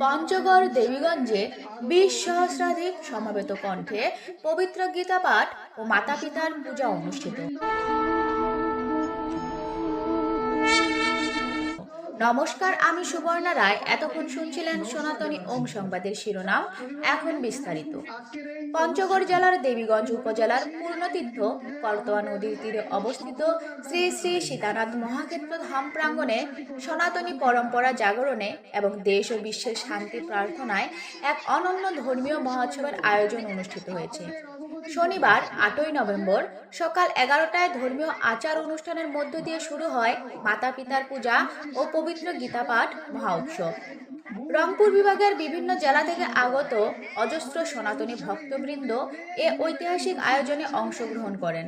পঞ্চগড় দেবীগঞ্জে বিশ সহস্রাধিক সমাবেত কণ্ঠে পবিত্র গীতা পাঠ ও মাতা পিতার পূজা অনুষ্ঠিত। নমস্কার, আমি সুবর্ণা রায়। এতক্ষণ শুনছিলেন সনাতনী ওম সংবাদের শিরোনাম, এখন বিস্তারিত। পঞ্চগড় জেলার দেবীগঞ্জ উপজেলার পূর্ণতীর্থ, করতোয়া নদীর তীরে অবস্থিত শ্রী শ্রী সীতানাথ মহাক্ষেত্র ধাম প্রাঙ্গণে সনাতনী পরম্পরা জাগরণে এবং দেশ ও বিশ্বের শান্তি প্রার্থনায় এক অনন্য ধর্মীয় মহোৎসবের আয়োজন অনুষ্ঠিত হয়েছে। শনিবার, আটই নভেম্বর, সকাল এগারোটায় ধর্মীয় আচার অনুষ্ঠানের মধ্য দিয়ে শুরু হয় মাতা পিতার পূজা ও পবিত্র গীতাপাঠ, মহা উৎসব। রংপুর বিভাগের বিভিন্ন জেলা থেকে আগত অজস্র সনাতনী ভক্তবৃন্দ এ ঐতিহাসিক আয়োজনে অংশগ্রহণ করেন।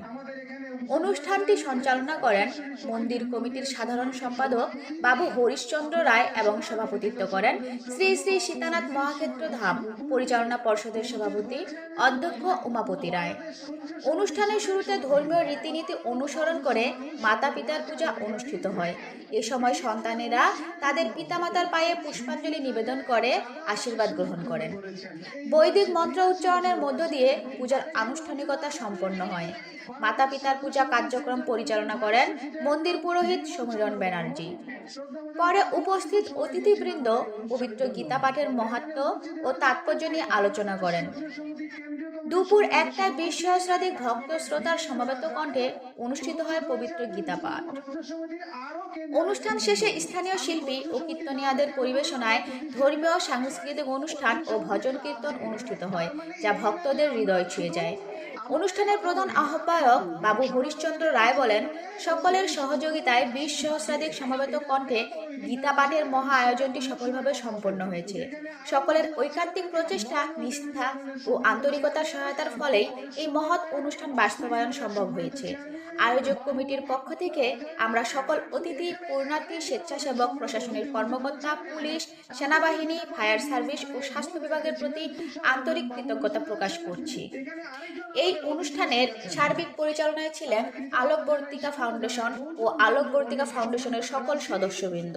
অনুষ্ঠানটি সঞ্চালনা করেন মন্দির কমিটির সাধারণ সম্পাদক বাবু হরিশচন্দ্র রায় এবং সভাপতিত্ব করেন শ্রী শ্রী সীতানাথ মহাক্ষেত্র ধাম, পরিচালনা পর্ষদের সভাপতি অধ্যক্ষ উমাপতি রায়। অনুষ্ঠানের শুরুতে ধর্মীয় রীতিনীতি অনুসরণ করে মাতা পিতার পূজা অনুষ্ঠিত হয়। এ সময় সন্তানেরা তাদের পিতামাতার পায়ে পুষ্পাঞ্জলি নিবেদন করে, আশীর্বাদ গ্রহণ করেন। বৈদিক মন্ত্র উচ্চারণের মধ্য দিয়ে পূজার আনুষ্ঠানিকতা সম্পন্ন হয়। মাতা পিতার পূজা কার্যক্রম পরিচালনা করেন মন্দির পুরোহিত সমীরণ ব্যানার্জি। পরে উপস্থিত অতিথিবৃন্দ পবিত্র গীতা পাঠের মাহাত্ম ও তাৎপর্য নিয়ে আলোচনা করেন। দুপুর একটায় বিশ সহস্রাধিক ভক্ত শ্রোতার সমবেত কণ্ঠে অনুষ্ঠিত হয় পবিত্র গীতা পাঠ অনুষ্ঠান শেষে স্থানীয় শিল্পী ও কীর্তনিয়াদের পরিবেশনায় ধর্মীয় সাংস্কৃতিক অনুষ্ঠান ও ভজন কীর্তন অনুষ্ঠিত হয়, যা ভক্তদের হৃদয় ছুঁয়ে যায়। অনুষ্ঠানের প্রধান আহ্বায়ক বাবু হরিশ্চন্দ্র রায় বলেন, সকলের সহযোগিতায় বিশ সহস্রাধিক সমবেত কণ্ঠে গীতা পাঠের মহা আয়োজনটি সফলভাবে সম্পন্ন হয়েছে। সকলের ঐকান্তিক প্রচেষ্টা, নিষ্ঠা ও আন্তরিকতার সহায়তার ফলেই এই মহৎ অনুষ্ঠান বাস্তবায়ন সম্ভব হয়েছে। আয়োজক কমিটির পক্ষ থেকে আমরা সকল অতিথি, পূর্ণার্থী, স্বেচ্ছাসেবক, প্রশাসনের কর্মকর্তা, পুলিশ, সেনাবাহিনী, ফায়ার সার্ভিস ও স্বাস্থ্য বিভাগের প্রতি আন্তরিক কৃতজ্ঞতা প্রকাশ করছি। এই অনুষ্ঠানের সার্বিক পরিচালনায় ছিলেন আলোকবর্তিকা ফাউন্ডেশন ও আলোকবর্তিকা ফাউন্ডেশনের সকল সদস্যবৃন্দ।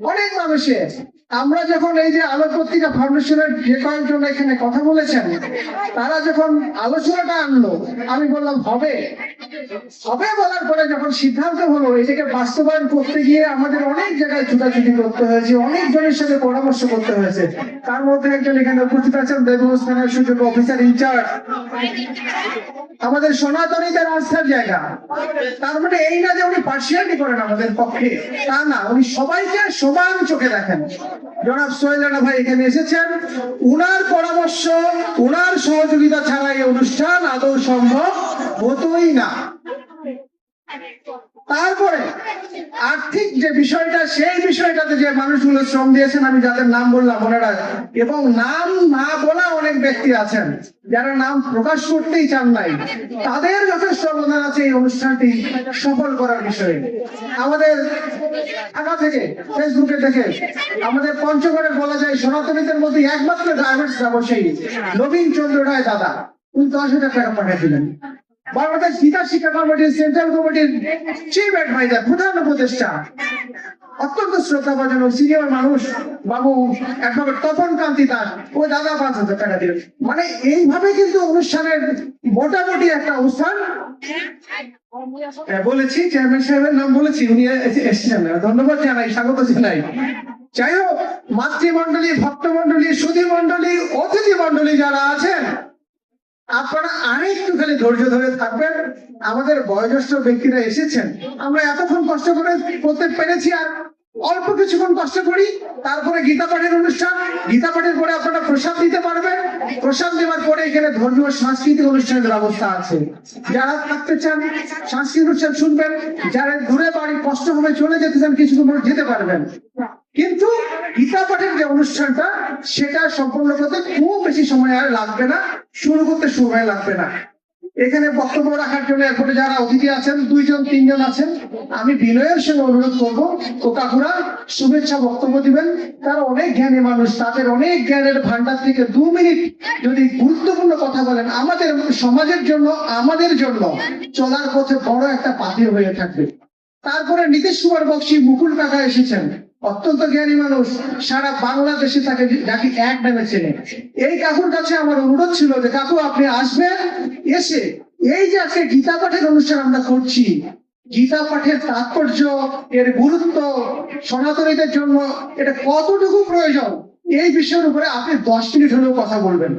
অনেক মানুষের আমরা যখন এই যে আলো পত্রিকা ফাউন্ডেশনের যে কয়েকজন এখানে কথা বলেছেন, তারা যখন আলোচনাটা আনলো, আমি বললাম, হবে। হবে বলার পরে যখন সিদ্ধান্ত হলো এটাকে বাস্তবায়ন করতে গিয়ে আমাদের অনেক জায়গায় ছুটাছুটি করতে হয়েছে, অনেক জনের সাথে পরামর্শ করতে হয়েছে। তার মধ্যে একজন এখানে উপস্থিত আছেন দেবস্থানের সুযোগ অফিসার ইনচার্জ আমাদের সনাতনীদের আস্থার জায়গা। তার মানে এই না যে উনি পার্সিয়ালিটি করেন আমাদের পক্ষে, তা না, উনি সবাইকে সমান চোখে দেখেন। জনাব সোহেল রানা ভাই এখানে এসেছেন। উনার পরামর্শ, উনার সহযোগিতা ছাড়া এই অনুষ্ঠান আদৌ সম্ভব হতোই না। তারপরে আর্থিক যে বিষয়টা, সেই বিষয়টাতে যে মানুষগুলো শ্রম দিয়েছেন, আমি যাদের নাম বললাম ওনারা, এবং নাম না বলা অনেক ব্যক্তি আছেন, যারা নাম প্রকাশ করতেই চান নাই, তাদের যথেষ্ট অবদান আছে এই অনুষ্ঠানটি সফল করার বিষয়ে। আমাদের ঢাকা থেকে, ফেসবুকে দেখে আমাদের পঞ্চগড়ে বলা যায় সনাতনীদের মধ্যে একমাত্র ড্রাইভার্স ব্যবসায়ী নবীন চন্দ্র রায় দাদা, উনি দশ হাজার টাকা পাঠিয়েছিলেন বাংলাদেশ গীতা শিক্ষা কমিটির সেন্ট্রাল কমিটির চিফ অ্যাডভাইজার প্রধান উপদেষ্টা অত্যন্ত সিনিয়র মানুষ বাবু একভাবে তপন কান্তি দাদা পাঁচ হাজার টাকা দিলেন। মানে এইভাবে কিন্তু অনুষ্ঠানের মোটামুটি একটা অনুষ্ঠান। হ্যাঁ, বলেছি চেয়ারম্যান সাহেবের নাম বলেছি উনি এসেছেন। ধন্যবাদ জানাই স্বাগত জানাই। যাই হোক মাতৃমন্ডলী ভক্তমন্ডলী সুধী মন্ডলী অতিথি মন্ডলী যারা আছেন আপনারা আরেকটু খালি ধৈর্য ধরে থাকবেন। আমাদের বয়োজ্যেষ্ঠ ব্যক্তিরা এসেছেন। আমরা এতক্ষণ কষ্ট করে করতে পেরেছি আর অল্প কিছুক্ষণ কষ্ট করি, তারপরে গীতা পাঠের অনুষ্ঠান। গীতা পাঠের পরে আপনারা প্রসাদ দিতে পারবেন। প্রসাদ দেওয়ার পরে এখানে ধর্মীয় সাংস্কৃতিক অনুষ্ঠানের ব্যবস্থা আছে। যারা থাকতে চান, সাংস্কৃতিক অনুষ্ঠান শুনবেন। যারা ঘুরে বাড়ি, কষ্ট হবে চলে যেতে চান কিছুক্ষণ পরে যেতে পারবেন। কিন্তু গীতা পাঠের যে অনুষ্ঠানটা, সেটা সম্পূর্ণ করতে খুব বেশি সময় আর লাগবে না। শুরু করতে সময় লাগবে না। এখানে বক্তব্য রাখার জন্য এরপরে যারা অতিথি আছেন, দুইজন, তিনজন আছেন, আমি বিনয়ের সঙ্গে অনুরোধ করব ও কাকুরা শুভেচ্ছা বক্তব্য দিবেন। তারা অনেক জ্ঞানী মানুষ, তাদের অনেক জ্ঞানের ভান্ডার থেকে দু মিনিট যদি গুরুত্বপূর্ণ কথা বলেন, আমাদের সমাজের জন্য, আমাদের জন্য চলার পথে বড় একটা পাথর হয়ে থাকবে। তারপরে নীতিশ কুমার বক্সি মুকুল কাকা এসেছেন। অত্যন্ত জ্ঞানী মানুষ, সারা বাংলাদেশে তাকে যাকে এক নামে চেনে। এই কাকুর কাছে আমার অনুরোধ ছিল যে, কাকু, আপনি আসবেন, এসে এই যে আজকে গীতা পাঠের অনুষ্ঠান আমরা করছি, গীতা পাঠের তাৎপর্য, এর গুরুত্ব, সনাতনীদের জন্য এটা কতটুকু প্রয়োজন, এই বিষয়ের উপরে আপনি দশ মিনিট হলেও কথা বলবেন।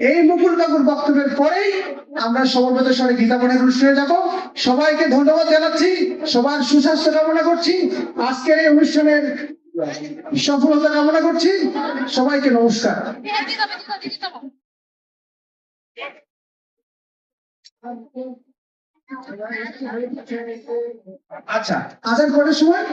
এই মুকুল কাকুর বক্তব্যের পরেই আমরা সমবেত স্বরে গীতা পাঠের অনুষ্ঠানে যাব। সবাইকে ধন্যবাদ জানাচ্ছি। সবার সুস্বাস্থ্য কামনা করছি। আজকের এই অনুষ্ঠানের সফলতা কামনা করছি। সবাইকে নমস্কার। আচ্ছা আজান কটার সময়?